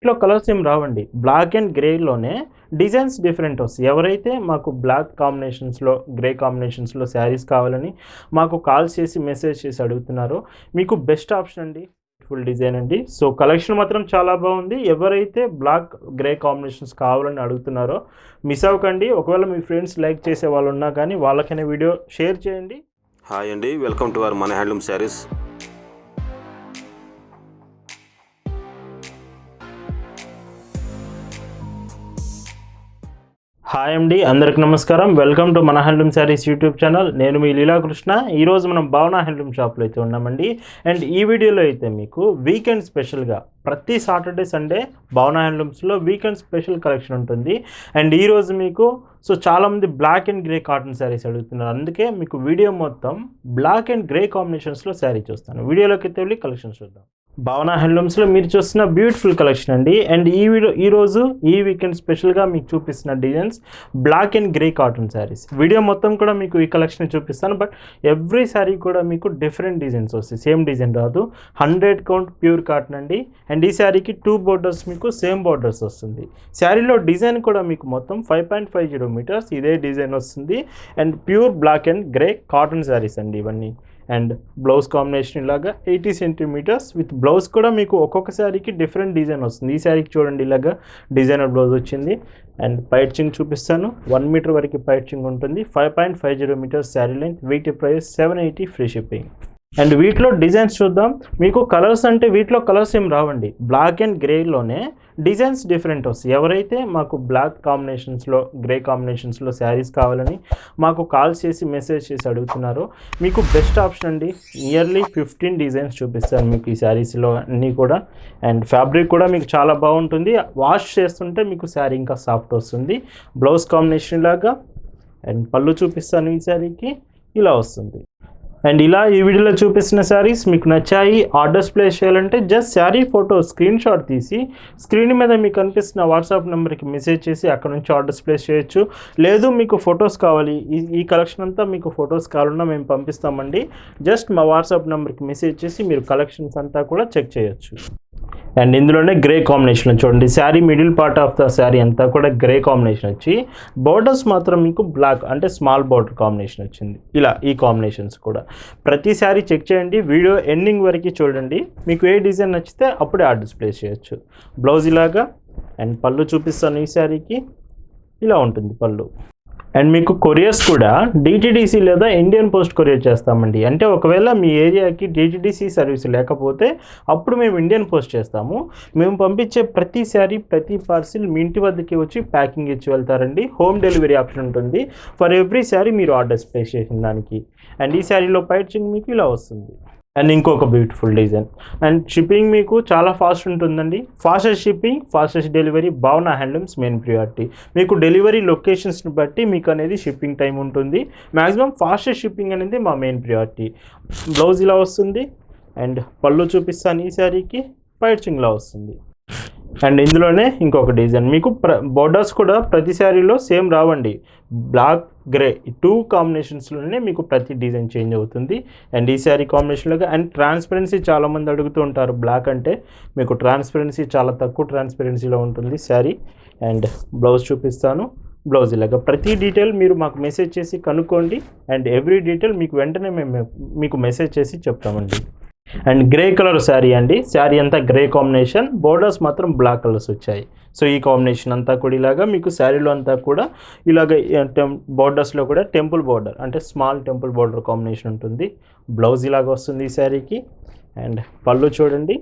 వీటిలో కలర్స్ ఏం రావండి. బ్లాక్ అండ్ గ్రేలోనే డిజైన్స్ డిఫరెంట్ వస్తాయి. ఎవరైతే మాకు బ్లాక్ కాంబినేషన్స్లో గ్రే కాంబినేషన్స్లో శారీస్ కావాలని మాకు కాల్ చేసి మెసేజ్ చేసి అడుగుతున్నారో. మీకు బెస్ట్ ఆప్షన్ అండి. ఫుల్ డిజైన్ అండి. సో కలెక్షన్ మాత్రం చాలా బాగుంది. ఎవరైతే బ్లాక్ గ్రే కాంబినేషన్స్ కావాలని అడుగుతున్నారో మిస్ అవ్వకండి. ఒకవేళ మీ ఫ్రెండ్స్ లైక్ చేసే వాళ్ళు ఉన్నా కానీ వాళ్ళకైనా వీడియో షేర్ చేయండి. హాయ్ అండి. వెల్కమ్ టు అవర్ మన హ్యాండ్లూమ్ శారీస్. హాయ్ అండి అందరికి నమస్కారం. వెల్కమ్ టు మన హ్యాండ్లూమ్ శారీస్ యూట్యూబ్ ఛానల్ నేను మీ లీలాకృష్ణ. ఈరోజు మనం భావన హ్యాండ్లూమ్ షాప్లో అయితే ఉన్నామండి అండ్. ఈ వీడియోలో అయితే మీకు వీకెండ్ స్పెషల్గా ప్రతి సాటర్డే సండే భావన హ్యాండ్లూమ్స్లో వీకెండ్ స్పెషల్ కలెక్షన్ ఉంటుంది. అండ్ ఈరోజు మీకు సో చాలామంది black and grey cotton saris అడుగుతున్నారు. అందుకే మీకు వీడియో మొత్తం బ్లాక్ అండ్ గ్రే కాంబినేషన్స్లో శారీ చూస్తాను. వీడియోలోకి అయితే వెళ్ళి కలెక్షన్ చూద్దాం. భావన హ్యాండ్లూమ్స్లో మీరు చూస్తున్న బ్యూటిఫుల్ కలెక్షన్ అండి. అండ్ ఈ వీడియో ఈరోజు ఈ వీకెండ్ స్పెషల్గా మీకు చూపిస్తున్న designs black and grey cotton saris. Video మొత్తం కూడా మీకు ఈ కలెక్షన్ చూపిస్తాను. బట్ ఎవ్రీ శారీ కూడా మీకు డిఫరెంట్ డిజైన్స్ వస్తాయి. సేమ్ డిజైన్ రాదు. హండ్రెడ్ కౌంట్ ప్యూర్ కాటన్ అండి. అండ్ ఈ శారీకి టూ బోర్డర్స్ మీకు సేమ్ బోర్డర్స్ వస్తుంది. శారీలో డిజైన్ కూడా మీకు మొత్తం five point five zero metres ఇదే డిజైన్ వస్తుంది. And pure black and grey cotton saris అండి ఇవన్నీ. అండ్ బ్లౌజ్ కాంబినేషన్ ఇలాగా ఎయిటీ సెంటీమీటర్స్ విత్ బ్లౌజ్ కూడా మీకు ఒక్కొక్క శారీకి డిఫరెంట్ డిజైన్ వస్తుంది. ఈ శారీకి చూడండి ఇలాగా డిజైనర్ బ్లౌజ్ వచ్చింది. అండ్ పైచింగ్ చూపిస్తాను. వన్ మీటర్ వరకు పైచింగ్ ఉంటుంది. Five point five zero metres sari length వీటి price seven eighty free shipping. And వీటిలో డిజైన్స్ చూద్దాం. మీకు కలర్స్ అంటే వీటిలో కలర్స్ ఏం రావండి. బ్లాక్ అండ్ గ్రేలోనే డిజైన్స్ డిఫరెంట్ వస్తాయి ఎవరైతే మాకు బ్లాక్ కాంబినేషన్స్లో గ్రే కాంబినేషన్స్లో శారీస్ కావాలని మాకు కాల్ చేసి మెసేజ్ చేసి అడుగుతున్నారో. మీకు బెస్ట్ ఆప్షన్ అండి. నియర్లీ ఫిఫ్టీన్ డిజైన్స్ చూపిస్తాను మీకు ఈ శారీస్లో అన్నీ కూడా. అండ్ ఫ్యాబ్రిక్ కూడా మీకు చాలా బాగుంటుంది. వాష్ చేస్తుంటే మీకు శారీ ఇంకా సాఫ్ట్ వస్తుంది. బ్లౌజ్ కాంబినేషన్ లాగా అండ్ పళ్ళు చూపిస్తాను ఈ శారీకి. ఇలా వస్తుంది. అండ్ ఇలా ఈ వీడియోలో చూపిస్తున్న శారీస్ మీకు నచ్చాయి ఆర్డర్స్ ప్లేస్ చేయాలంటే just sari photo screen shot తీసి స్క్రీన్ మీద మీకు కనిపిస్తున్న వాట్సాప్ నెంబర్కి మెసేజ్ చేసి అక్కడ నుంచి ఆర్డర్స్ ప్లేస్ చేయొచ్చు. లేదు మీకు ఫొటోస్ కావాలి. ఈ ఈ కలెక్షన్ అంతా మీకు ఫొటోస్ కావాలన్నా మేము పంపిస్తామండి. జస్ట్ మా వాట్సాప్ నెంబర్కి మెసేజ్ చేసి మీరు కలెక్షన్స్ అంతా కూడా చెక్ చేయొచ్చు. అండ్ ఇందులోనే గ్రే కాంబినేషన్ చూడండి sari middle part of the sari అంతా కూడా గ్రే కాంబినేషన్ వచ్చి బోర్డర్స్ మాత్రం మీకు బ్లాక్ అంటే స్మాల్ బోర్డర్ కాంబినేషన్ వచ్చింది. ఇలా ఈ కాంబినేషన్స్ కూడా. ప్రతి శారీ చెక్ చేయండి. వీడియో ఎండింగ్ వరకు చూడండి. మీకు ఏ డిజైన్ నచ్చితే అప్పుడే ఆర్డర్స్ ప్లేస్ చేయొచ్చు. బ్లౌజ్ ఇలాగా అండ్ పళ్ళు చూపిస్తాను ఈ శారీకి ఇలా ఉంటుంది పళ్ళు. అండ్ మీకు కొరియర్స్ కూడా డిటిడిసి లేదా ఇండియన్ పోస్ట్ కొరియర్ చేస్తామండి. అంటే ఒకవేళ మీ ఏరియాకి డిటిడిసి సర్వీస్ లేకపోతే అప్పుడు మేము ఇండియన్ పోస్ట్ చేస్తాము. మేము పంపించే ప్రతి శారీ ప్రతి పార్సిల్ మీ ఇంటి వద్దకి వచ్చి ప్యాకింగ్ ఇచ్చి వెళ్తారండి. హోమ్ డెలివరీ ఆప్షన్ ఉంటుంది. ఫర్ ఎవ్రీ శారీ మీరు ఆర్డర్స్ ప్లేస్ చేసిన దానికి. అండ్ ఈ శారీలో పైచింగ్ మీకు ఇలా వస్తుంది. అండ్ ఇంకొక బ్యూటిఫుల్ డిజైన్ అండ్ షిప్పింగ్ మీకు చాలా ఫాస్ట్ ఉంటుందండి. Fastest shipping fastest delivery Bhavana handlooms main priority మీకు డెలివరీ లొకేషన్స్ని బట్టి మీకు అనేది షిప్పింగ్ టైం ఉంటుంది. మ్యాక్సిమం ఫాస్టెస్ట్ షిప్పింగ్ అనేది మా మెయిన్ ప్రియారిటీ బ్లౌజ్ ఇలా వస్తుంది. అండ్ పళ్ళు చూపిస్తాను ఈ శారీకి. పైచింగ్లా వస్తుంది. అండ్ ఇందులోనే ఇంకొక డిజైన్. మీకు ప్ర బోర్డర్స్ కూడా ప్రతి శారీలో సేమ్ రావండి. బ్లాక్ గ్రే టూ కాంబినేషన్స్లోనే మీకు ప్రతి డిజైన్ చేంజ్ అవుతుంది. అండ్ ఈ శారీ కాంబినేషన్లో అండ్ ట్రాన్స్పరెన్సీ చాలామంది అడుగుతూ ఉంటారు. బ్లాక్ అంటే మీకు ట్రాన్స్పరెన్సీ చాలా తక్కువ ట్రాన్స్పరెన్సీలో ఉంటుంది శారీ. అండ్ బ్లౌజ్ చూపిస్తాను. బ్లౌజ్ ఇలాగా ప్రతి డీటెయిల్ మీరు మాకు మెసేజ్ చేసి కనుక్కోండి. అండ్ ఎవ్రీ డీటెయిల్ మీకు వెంటనే మేము మీకు మెసేజ్ చేసి చెప్తామండి. అండ్ గ్రే కలర్ శారీ అండి. శారీ అంతా గ్రే కాంబినేషన్. బోర్డర్స్ మాత్రం బ్లాక్ కలర్స్ వచ్చాయి. సో ఈ కాంబినేషన్ అంతా కూడా ఇలాగా మీకు శారీలో అంతా కూడా ఇలాగ బోర్డర్స్లో కూడా టెంపుల్ బోర్డర్ అంటే స్మాల్ టెంపుల్ బోర్డర్ కాంబినేషన్ ఉంటుంది. బ్లౌజ్ ఇలాగ వస్తుంది ఈ శారీకి. అండ్ పళ్ళు చూడండి.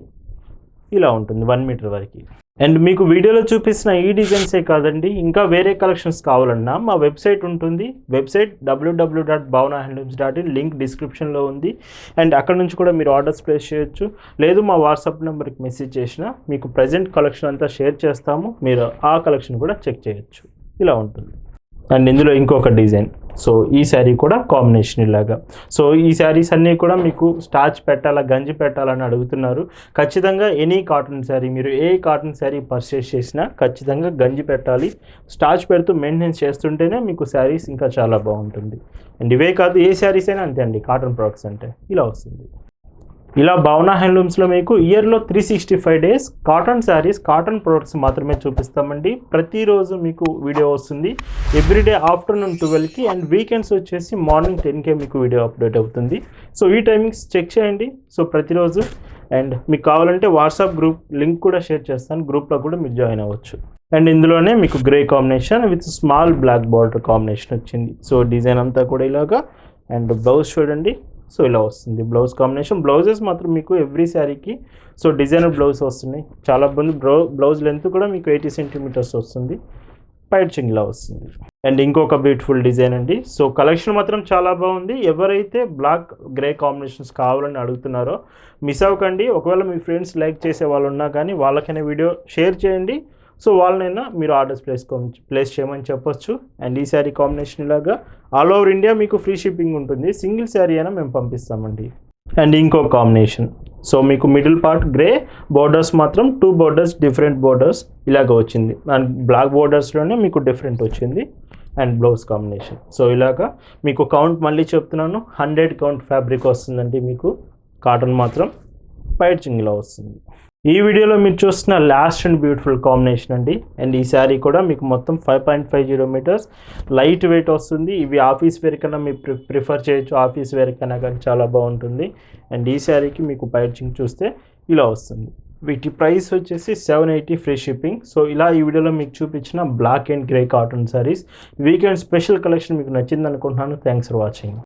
ఇలా ఉంటుంది వన్ మీటర్ వరకు. అండ్ మీకు వీడియోలో చూపిస్తున్న ఈ డిజైన్సే కాదండి ఇంకా వేరే కలెక్షన్స్ కావాలన్నా మా వెబ్సైట్ ఉంటుంది. Website WWW dot Bhavana handlooms dot in link డిస్క్రిప్షన్లో ఉంది. అండ్ అక్కడ నుంచి కూడా మీరు ఆర్డర్స్ ప్లేస్ చేయొచ్చు. లేదు మా వాట్సాప్ నెంబర్కి మెసేజ్ చేసినా మీకు ప్రజెంట్ కలెక్షన్ అంతా షేర్ చేస్తాము. మీరు ఆ కలెక్షన్ కూడా చెక్ చేయొచ్చు. ఇలా ఉంటుంది. అండ్ ఇందులో ఇంకొక డిజైన్. సో ఈ శారీ కూడా కాంబినేషన్ ఇలాగా. సో ఈ శారీస్ అన్నీ కూడా మీకు స్టార్చ్ పెట్టాలా గంజి పెట్టాలని అడుగుతున్నారు. ఖచ్చితంగా ఎనీ కాటన్ శారీ మీరు ఏ కాటన్ శారీ పర్చేస్ చేసినా ఖచ్చితంగా గంజి పెట్టాలి. స్టార్చ్ పెడుతూ మెయింటెనెన్స్ చేస్తుంటేనే మీకు శారీస్ ఇంకా చాలా బాగుంటుంది. అండ్ ఇవే కాదు ఏ శారీస్ అయినా అంతే అండి కాటన్ ప్రొడక్ట్స్ అంటే. ఇలా వస్తుంది. ఇలా భావన హ్యాండ్లూమ్స్లో మీకు ఇయర్లో three sixty five days cotton saris cotton products మాత్రమే చూపిస్తామండి. ప్రతిరోజు మీకు వీడియో వస్తుంది. ఎవ్రీడే ఆఫ్టర్నూన్ ట్వెల్వ్కి అండ్ వీకెండ్స్ వచ్చేసి మార్నింగ్ టెన్కే మీకు వీడియో అప్డేట్ అవుతుంది. సో ఈ టైమింగ్స్ చెక్ చేయండి. సో ప్రతిరోజు అండ్ మీకు కావాలంటే వాట్సాప్ గ్రూప్ లింక్ కూడా షేర్ చేస్తాను. గ్రూప్లో కూడా మీరు జాయిన్ అవ్వచ్చు. అండ్ ఇందులోనే మీకు grey combination with small black border combination వచ్చింది. సో డిజైన్ అంతా కూడా ఇలాగా. అండ్ బ్లౌజ్ చూడండి. సో ఇలా వస్తుంది. బ్లౌజ్ కాంబినేషన్ బ్లౌజెస్ మాత్రం మీకు ఎవ్రీ శారీకి సో డిజైనర్ బ్లౌజ్ వస్తున్నాయి. చాలా మంది బ్లౌ బ్లౌజ్ లెంత్ కూడా మీకు ఎయిటీ సెంటీమీటర్స్ వస్తుంది. పైచింగ్ ఇలా వస్తుంది. అండ్ ఇంకొక బ్యూటిఫుల్ డిజైన్ అండి. సో కలెక్షన్ మాత్రం చాలా బాగుంది. ఎవరైతే బ్లాక్ గ్రే కాంబినేషన్స్ కావాలని అడుగుతున్నారో మిస్ అవ్వకండి. ఒకవేళ మీ ఫ్రెండ్స్ లైక్ చేసే వాళ్ళు ఉన్నా కానీ వాళ్ళకైనా వీడియో షేర్ చేయండి. సో వాళ్ళనైనా మీరు ఆర్డర్స్ ప్లేస్ ప్లేస్ చేయమని చెప్పొచ్చు. అండ్ ఈ శారీ కాంబినేషన్ ఇలాగా ఆల్ ఓవర్ ఇండియా మీకు ఫ్రీ షిప్పింగ్ ఉంటుంది. సింగిల్ శారీ అయినా మేము పంపిస్తామండి. అండ్ ఇంకో కాంబినేషన్. సో మీకు మిడిల్ పార్ట్ గ్రే బోర్డర్స్ మాత్రం టూ బోర్డర్స్ డిఫరెంట్ బోర్డర్స్ ఇలాగ వచ్చింది. అండ్ బ్లాక్ బోర్డర్స్లోనే మీకు డిఫరెంట్ వచ్చింది. And blouse combination. సో ఇలాగా మీకు కౌంట్ మళ్ళీ చెప్తున్నాను. హండ్రెడ్ కౌంట్ ఫ్యాబ్రిక్ వస్తుందండి మీకు. కాటన్ మాత్రం పైట్ చింగిలా వస్తుంది. ఈ వీడియోలో మీరు చూస్తున్న లాస్ట్ అండ్ బ్యూటిఫుల్ కాంబినేషన్ అండి. అండ్ ఈ శారీ కూడా మీకు మొత్తం five point five zero metres light weight వస్తుంది. ఇవి ఆఫీస్ వేర్ కన్నా మీరు ప్రి ప్రిఫర్ చేయొచ్చు. ఆఫీస్ వేర్ కన్నా కానీ చాలా బాగుంటుంది. అండ్ ఈ శారీకి మీకు పైచింగ్ చూస్తే ఇలా వస్తుంది. వీటి ప్రైస్ వచ్చేసి seven eighty free shipping so ఇలా ఈ వీడియోలో మీకు చూపించిన black and grey cotton saris weekend special collection మీకు నచ్చింది అనుకుంటున్నాను థ్యాంక్స్ ఫర్ వాచింగ్